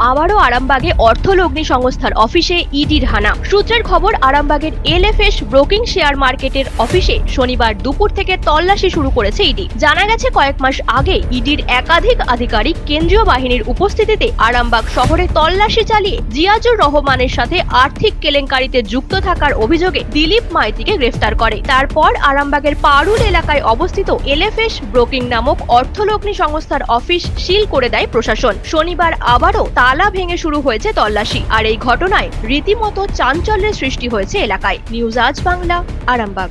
আবারও আরামবাগে অর্থলগ্নি সংস্থার অফিসে ইডির হানা। সূত্রের খবর, আরামবাগের এলএফএস ব্রোকিং শেয়ার মার্কেটের অফিসে শনিবার দুপুর থেকে তল্লাশি শুরু করেছে ইডি। জানা গেছে, কয়েক মাস আগে ইডির একাধিক আধিকারিক কেন্দ্রীয় বাহিনীর উপস্থিতিতে আরামবাগ শহরে তল্লাশি চালিয়ে জিয়াজুর রহমানের সাথে আর্থিক কেলেঙ্কারিতে যুক্ত থাকার অভিযোগে দিলীপ মাইতিকে গ্রেফতার করে। তারপর আরামবাগের পারুল এলাকায় অবস্থিত এলএফএস ব্রোকিং নামক অর্থলগ্নি সংস্থার অফিস সিল করে দেয় প্রশাসন। শনিবার আবারও তালা ভেঙে শুরু হয়েছে তল্লাশি। আর এই ঘটনায় রীতিমতো চাঞ্চল্যের সৃষ্টি হয়েছে এলাকায়। নিউজ আজ বাংলা, আরামবাগ।